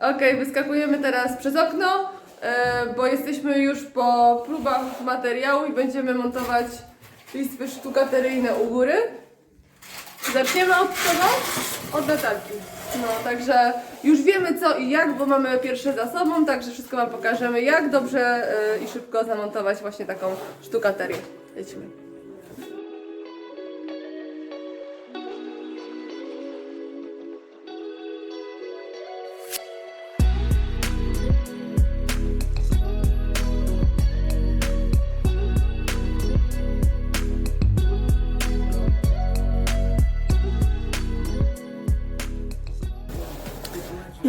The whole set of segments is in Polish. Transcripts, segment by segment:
Okej, wyskakujemy teraz przez okno, e, bo jesteśmy już po próbach materiału i będziemy montować listwy sztukateryjne u góry. Zaczniemy od czego? Od Natalki. No, także już wiemy co i jak, bo mamy pierwsze za sobą, także wszystko Wam pokażemy, jak dobrze e, i szybko zamontować właśnie taką sztukaterię. Lecimy.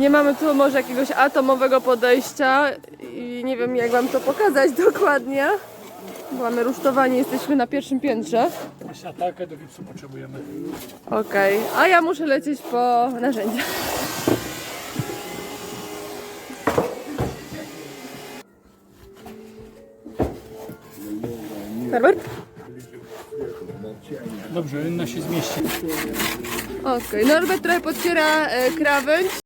Nie mamy tu może jakiegoś atomowego podejścia i nie wiem jak wam to pokazać dokładnie. Mamy rusztowanie, jesteśmy na pierwszym piętrze. Siatarkę do gipsu potrzebujemy. Okej, a ja muszę lecieć po narzędzia. Herbert? Dobrze, inna się zmieści. Okej, Norbert trochę podciera e, krawędź.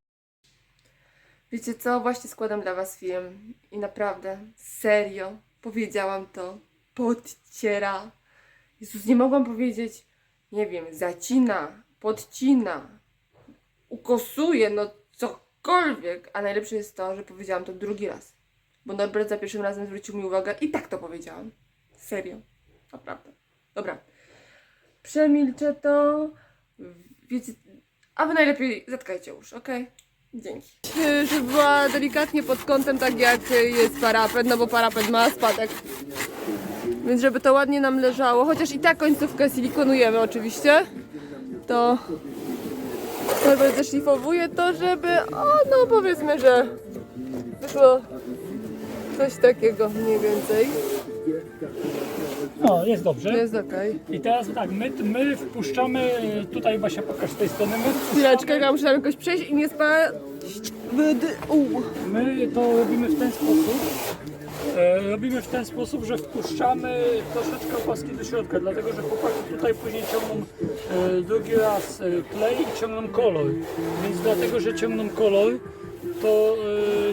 Wiecie co, właśnie składam dla was film i naprawdę, serio, powiedziałam to, podciera. Jezus, nie mogłam powiedzieć, nie wiem, zacina, podcina, ukosuje, no cokolwiek, a najlepsze jest to, że powiedziałam to drugi raz. Bo Norbert za pierwszym razem zwrócił mi uwagę i tak to powiedziałam. Serio, naprawdę. Dobra, przemilczę to. Wiecie, a wy najlepiej zatkajcie już, okej? Dzięki. Żeby była delikatnie pod kątem tak jak jest parapet, no bo parapet ma spadek. Więc żeby to ładnie nam leżało, chociaż i tak końcówkę silikonujemy oczywiście, to Norbert zeszlifowuje to, żeby, o no powiedzmy, że wyszło coś takiego mniej więcej. No, jest dobrze. jest okej. I teraz tak, my, my wpuszczamy, tutaj Basia pokaż z tej strony, my Chwileczkę, ja muszę tam jakoś przejść i nie spaść w dół. My to robimy w ten sposób. E, robimy w ten sposób, że wpuszczamy troszeczkę opaski do środka, dlatego że chłopaki tutaj później ciągną e, drugi raz e, klej i ciągną kolor. Więc dlatego, że ciągną kolor, to,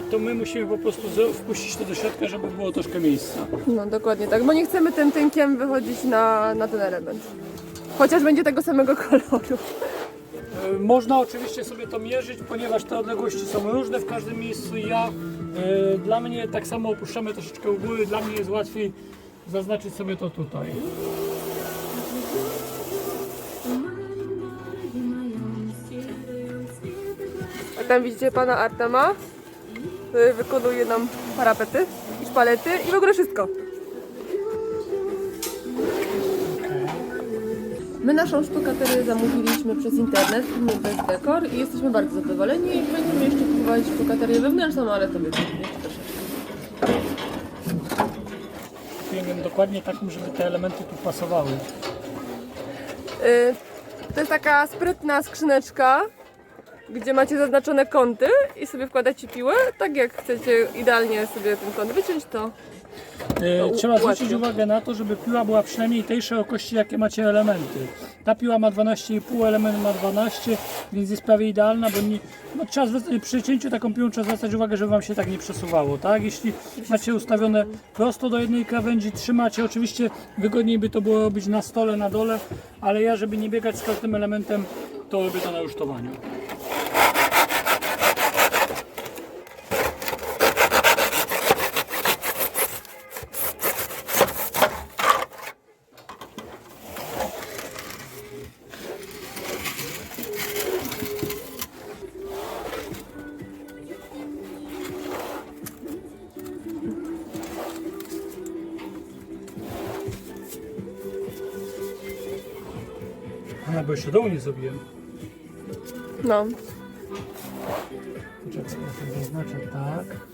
e, to my musimy po prostu wpuścić to do środka, żeby było troszkę miejsca. No dokładnie tak, bo nie chcemy tym tynkiem wychodzić na, na ten element. Chociaż będzie tego samego koloru. E, Można oczywiście sobie to mierzyć, ponieważ te odległości są różne w każdym miejscu ja, e, dla mnie tak samo opuszczamy troszeczkę u góry, dla mnie jest łatwiej zaznaczyć sobie to tutaj. Tam widzicie pana Artema, który wykonuje nam parapety i szpalety i w ogóle wszystko. My naszą sztukaterię zamówiliśmy przez internet, nie bez dekor i jesteśmy bardzo zadowoleni i będziemy jeszcze próbować sztukaterię wewnętrzną, ale to wiecie, jeszcze troszeczkę. Kupiłem dokładnie taką, żeby te elementy tu pasowały. Y, To jest taka sprytna skrzyneczka, gdzie macie zaznaczone kąty i sobie wkładacie piłę, tak jak chcecie idealnie sobie ten kąt wyciąć, to E, Trzeba zwrócić uwagę na to, żeby piła była przynajmniej tej szerokości, jakie macie elementy. Ta piła ma 12,5, element ma 12, więc jest prawie idealna, bo nie, no, trzeba zwracać, przy cięciu taką piłą trzeba zwracać uwagę, żeby Wam się tak nie przesuwało, tak? Jeśli macie ustawione prosto do jednej krawędzi, trzymacie, oczywiście wygodniej by to było robić na stole, na dole, ale ja, żeby nie biegać z każdym elementem, to robię to na rusztowaniu. No, bo jeszcze dołu nie zrobiłem. No. Ja sobie zaznaczę tak.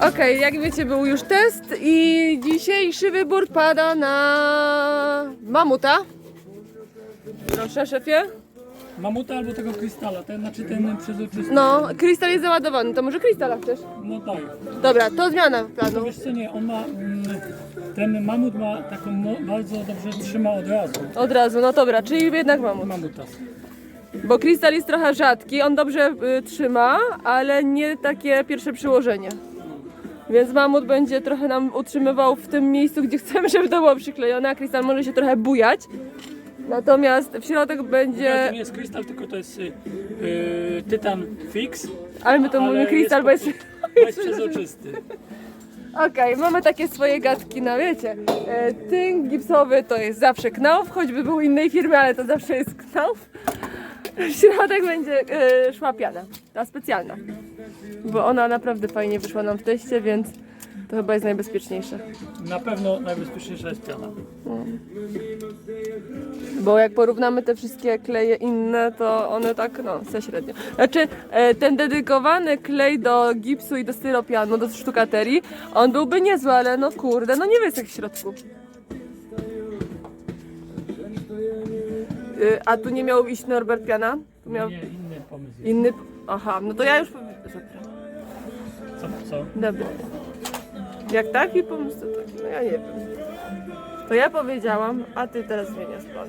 Okej, jak wiecie, był już test i dzisiejszy wybór pada na mamuta. Proszę, szefie. Mamuta albo tego krystala, ten, znaczy ten przezroczysty. No, krystal jest załadowany, to może krystala chcesz? No tak. Dobra, to zmiana planu. wiesz co, nie, on ma, mm, ten mamut ma taką, mo- bardzo dobrze trzyma od razu. Od razu, no dobra, czyli jednak mamut. Mamutas. Bo krystal jest trochę rzadki, on dobrze y, trzyma, ale nie takie pierwsze przyłożenie. Więc mamut będzie trochę nam utrzymywał w tym miejscu, gdzie chcemy, żeby to było przyklejone, a krystal może się trochę bujać. Natomiast w środek To będzie, nie jest krystal, tylko to jest y, y, tytan fix, ale my to ale mówimy krystal, bo jest... jest przezroczysty. Okej, mamy takie swoje gadki, no wiecie. E, tynk gipsowy to jest zawsze knauf, choćby był innej firmy, ale to zawsze jest knauf. W środek będzie e, szła piana, ta specjalna. Bo ona naprawdę fajnie wyszła nam w teście, więc to chyba jest najbezpieczniejsze. Na pewno najbezpieczniejsza jest piana. Bo jak porównamy te wszystkie kleje inne, to one tak, no, se średnio. Znaczy, e, ten dedykowany klej do gipsu i do styropianu, do sztukaterii, on byłby niezły, ale no kurde, no nie wiesz jak w Y, A tu nie miał iść Norbert Piana? Tu miał Nie, inny pomysł jest. inny... Aha, no to ja już... powi- Dobra, Co, co? dobra. Jak taki pomysł, to taki, no ja nie wiem. To ja powiedziałam, a ty teraz zmieniasz plan.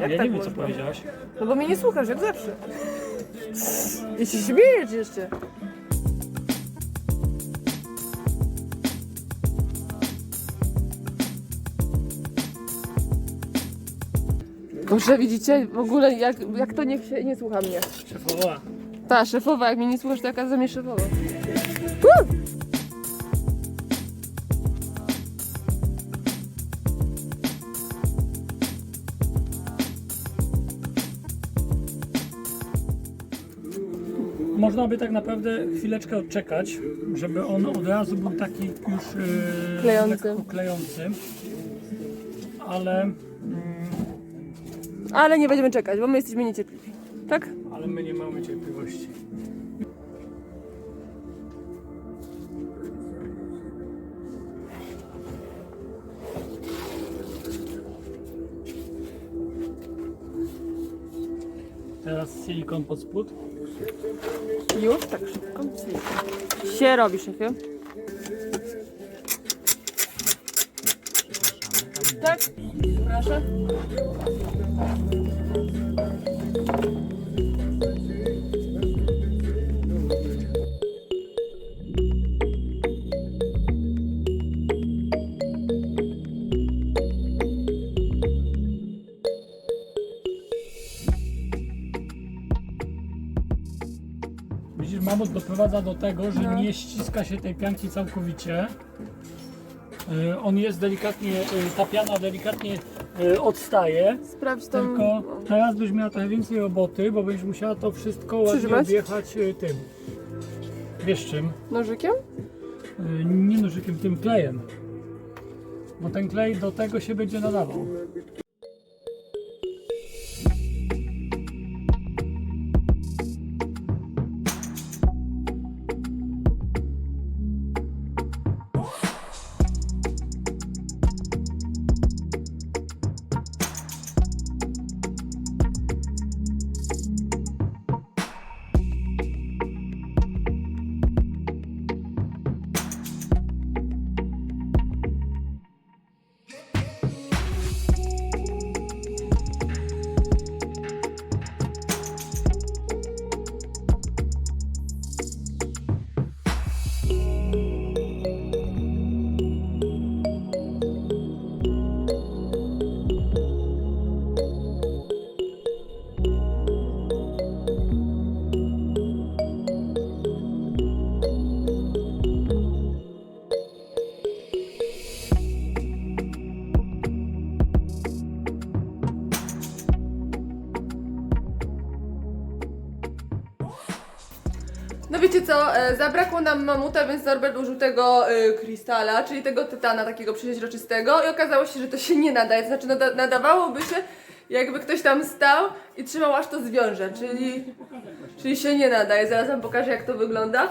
Jak ja tak nie wiem, co można? powiedziałaś. No bo mnie nie słuchasz, jak zawsze. I się śmiejesz jeszcze. Boże, widzicie? W ogóle jak, jak to niech się nie słucha mnie. Szefowa. Ta szefowa, jak mnie nie słuchasz, to jaka za mnie szefowa. Uh! Można by tak naprawdę chwileczkę odczekać, żeby on od razu był taki już yy, Klejący. lekko klejący. Ale, mm, Ale nie będziemy czekać, bo my jesteśmy niecierpliwi. Tak? ale my nie mamy cierpliwości. Teraz silikon pod spód. Już? Tak szybko? Się robi, szefie. Tak? Proszę. Widzisz, mamut doprowadza do tego, że nie ściska się tej pianki całkowicie. Y, On jest delikatnie, y, ta piana delikatnie odstaje. Sprawdź tą... Tylko teraz byś miała trochę więcej roboty, bo będziesz musiała to wszystko ładnie Przytrzymać? objechać y, tym. Wiesz czym? Nożykiem? Y, Nie nożykiem, tym klejem. Bo ten klej do tego się będzie nadawał. Wiecie co, e, zabrakło nam mamuta, więc Norbert użył tego e, krystala, czyli tego tytana takiego przeźroczystego i okazało się, że to się nie nadaje, znaczy nada nadawałoby się jakby ktoś tam stał i trzymał aż to zwiąże, czyli, czyli się nie nadaje, zaraz wam pokażę jak to wygląda.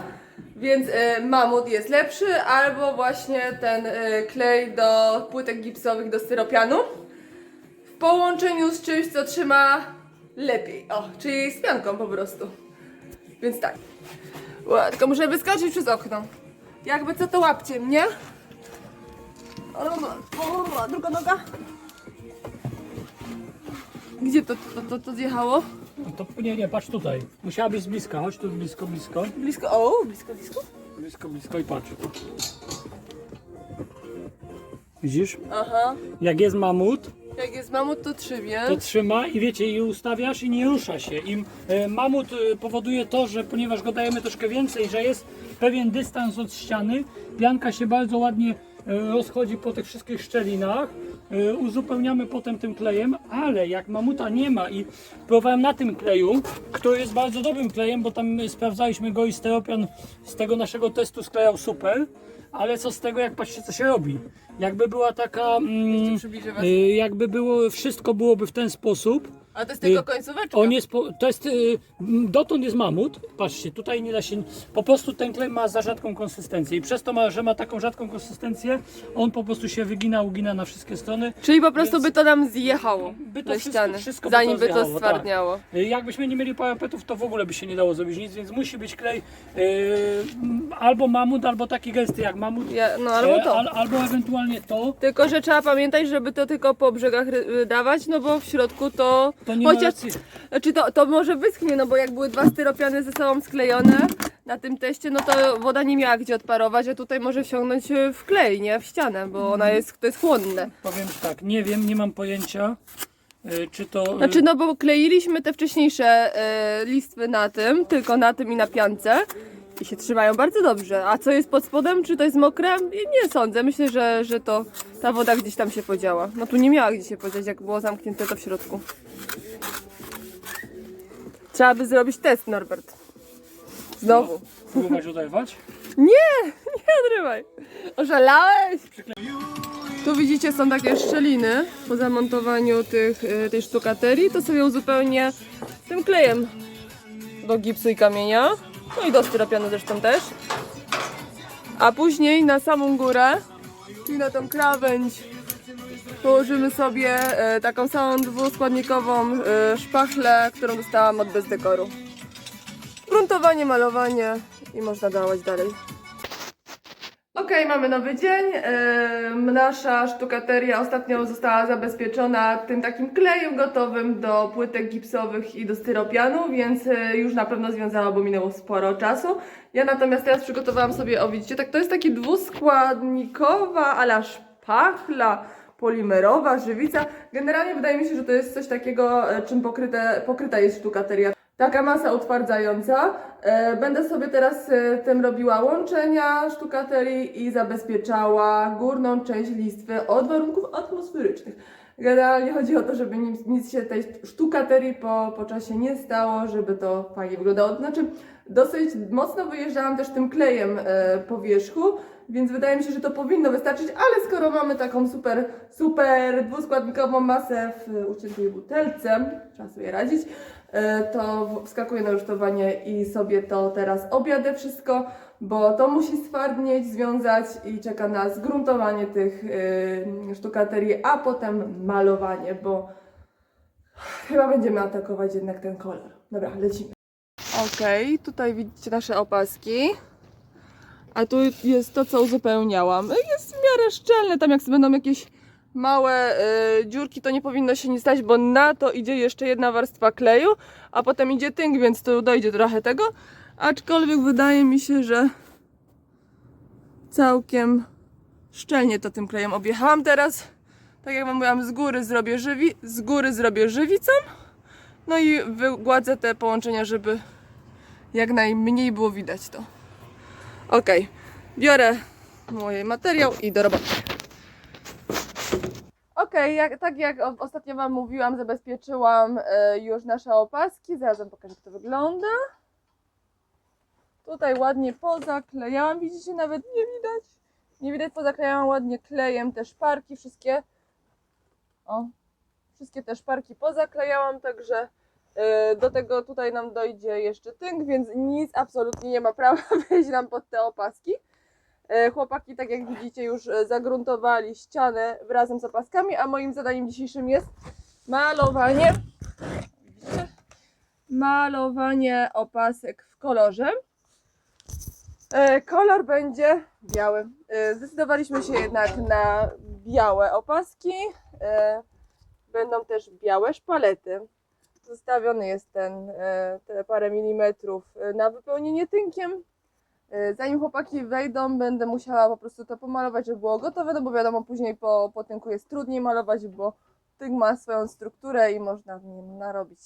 Więc e, mamut jest lepszy, albo właśnie ten e, klej do płytek gipsowych do styropianu w połączeniu z czymś, co trzyma lepiej, o, czyli z pianką po prostu. Więc tak. Ła, Tylko muszę wyskoczyć przez okno. Jakby co to łapcie mnie. O, o, o, druga noga. Gdzie to, to, to, to zjechało? No To nie, nie, patrz tutaj. Musiałabyś z bliska, chodź tu blisko, blisko. Blisko, o, blisko, blisko. Blisko, blisko i patrz. Widzisz? Aha. Jak jest mamut, Jak jest mamut, to trzymie. to trzyma i wiecie, i ustawiasz i nie rusza się. I e, mamut e, powoduje to, że ponieważ go dajemy troszkę więcej, że jest pewien dystans od ściany, pianka się bardzo ładnie e, rozchodzi po tych wszystkich szczelinach. E, Uzupełniamy potem tym klejem, ale jak mamuta nie ma i próbowałem na tym kleju, który jest bardzo dobrym klejem, bo tam e, sprawdzaliśmy go i steropian z tego naszego testu sklejał super, ale co z tego, jak patrzcie co się robi. Jakby była taka... Mm. Y, jakby było, wszystko byłoby w ten sposób. A to jest tylko y, końcóweczka. On jest, po, to jest, y, dotąd jest mamut, patrzcie, tutaj nie da się, po prostu ten klej ma za rzadką konsystencję i przez to, ma, że ma taką rzadką konsystencję, on po prostu się wygina, ugina na wszystkie strony. Czyli po prostu Więc- by to nam zjechało By to ze wszystko- ściany, wszystko by zanim to by to zjechało, tak. stwardniało. Y, Jakbyśmy nie mieli parapetów, to w ogóle by się nie dało zrobić nic, więc musi być klej y, m, albo mamut, albo taki gęsty jak mamut, Ja, no albo to. al, albo ewentualnie to. Tylko, że trzeba pamiętać, żeby to tylko po brzegach ry- dawać, no bo w środku to... To nie ma Chociaż, racji. znaczy to, to może wyschnie, no bo jak były dwa styropiany ze sobą sklejone na tym teście, no to woda nie miała gdzie odparować, a tutaj może wsiągnąć e, w klej, nie? W ścianę, bo ona jest, to jest chłonne. Powiem tak, nie wiem, nie mam pojęcia, y, czy to... y, Znaczy, no bo kleiliśmy te wcześniejsze e, listwy na tym, tylko na tym i na piance. I się trzymają bardzo dobrze. A co jest pod spodem? Czy to jest mokre? Nie sądzę. Myślę, że, że to ta woda gdzieś tam się podziała. No tu nie miała gdzie się podziać, jak było zamknięte to w środku. Trzeba by zrobić test, Norbert. Znowu. Próbować oderwać? Nie, nie odrywaj. Oszalałeś? Tu widzicie są takie szczeliny po zamontowaniu tych, y, tej sztukaterii. To sobie uzupełnię tym klejem do gipsu i kamienia. No i do styropianu zresztą też. A później na samą górę, czyli na tą krawędź, położymy sobie e, taką samą dwuskładnikową e, szpachlę, którą dostałam od Bezdekoru. Gruntowanie, malowanie i można dawać dalej. Okej, mamy nowy dzień. Nasza sztukateria ostatnio została zabezpieczona tym takim klejem gotowym do płytek gipsowych i do styropianu, więc y, już na pewno związało, bo minęło sporo czasu. Ja natomiast teraz przygotowałam sobie, o widzicie, tak to jest taki dwuskładnikowa ala szpachla polimerowa, żywica. Generalnie wydaje mi się, że to jest coś takiego, e, czym pokryte, pokryta jest sztukateria. Taka masa utwardzająca. E, Będę sobie teraz e, tym robiła łączenia sztukaterii i zabezpieczała górną część listwy od warunków atmosferycznych. Generalnie chodzi o to, żeby nic, nic się tej sztukaterii po, po czasie nie stało, żeby to fajnie wyglądało. Znaczy, dosyć mocno wyjeżdżałam też tym klejem e, po wierzchu, więc wydaje mi się, że to powinno wystarczyć, ale skoro mamy taką super, super dwuskładnikową masę w uciętej butelce, trzeba sobie radzić, e, to w- wskakuję na rusztowanie i sobie to teraz objadę wszystko, bo to musi stwardnieć, związać i czeka nas gruntowanie tych y, sztukaterii, a potem malowanie, bo chyba będziemy atakować jednak ten kolor. Dobra, lecimy. Okej, tutaj widzicie nasze opaski. A tu jest to, co uzupełniałam. Jest w miarę szczelne, tam jak będą jakieś małe y, dziurki, to nie powinno się nic stać, bo na to idzie jeszcze jedna warstwa kleju, a potem idzie tynk, więc tu dojdzie trochę tego. Aczkolwiek wydaje mi się, że całkiem szczelnie to tym klejem objechałam teraz. Tak jak wam mówiłam, z góry zrobię żywi, z góry zrobię żywicą. No i wygładzę te połączenia, żeby jak najmniej było widać to. Ok, biorę mój materiał i do roboty. Ok, jak, tak jak ostatnio Wam mówiłam, zabezpieczyłam e, już nasze opaski. Zaraz Wam pokażę, jak to wygląda. Tutaj ładnie pozaklejałam, widzicie, nawet nie widać. Nie widać, pozaklejałam ładnie klejem te szparki, wszystkie. O, wszystkie te szparki pozaklejałam, także e, do tego tutaj nam dojdzie jeszcze tynk, więc nic absolutnie nie ma prawa wejść nam pod te opaski. E, Chłopaki, tak jak widzicie, już e, zagruntowali ścianę razem z opaskami, a moim zadaniem dzisiejszym jest malowanie. Widzicie? Malowanie opasek w kolorze. E, Kolor będzie biały. Zdecydowaliśmy się jednak na białe opaski. Będą też białe szpalety. Zostawiony jest ten, te parę milimetrów na wypełnienie tynkiem. E, Zanim chłopaki wejdą, będę musiała po prostu to pomalować, żeby było gotowe, no bo wiadomo, później po, po tynku jest trudniej malować, bo tynk ma swoją strukturę i można w nim narobić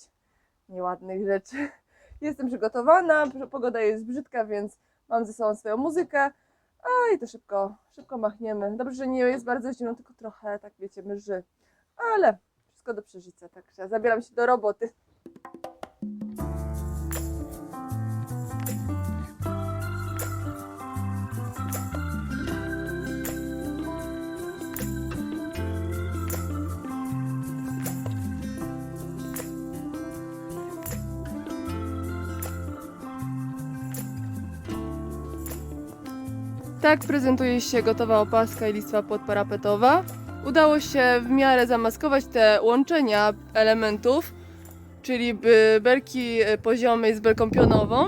nieładnych rzeczy. Jestem przygotowana, pogoda jest brzydka, więc mam ze sobą swoją muzykę. A i to szybko, szybko machniemy. Dobrze, że nie jest bardzo zimno, tylko trochę, tak wiecie, mrzy. Ale wszystko do przeżycia, także zabieram się do roboty. Tak prezentuje się gotowa opaska i listwa podparapetowa. Udało się w miarę zamaskować te łączenia elementów, czyli belki e, poziomej z belką pionową.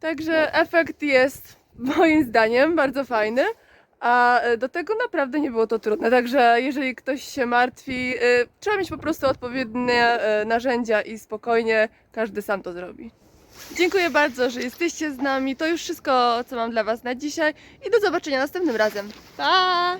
Także efekt jest moim zdaniem bardzo fajny, a e, do tego naprawdę nie było to trudne. Także jeżeli ktoś się martwi, e, trzeba mieć po prostu odpowiednie narzędzia i spokojnie każdy sam to zrobi. Dziękuję bardzo, że jesteście z nami. To już wszystko, co mam dla Was na dzisiaj i do zobaczenia następnym razem. Pa!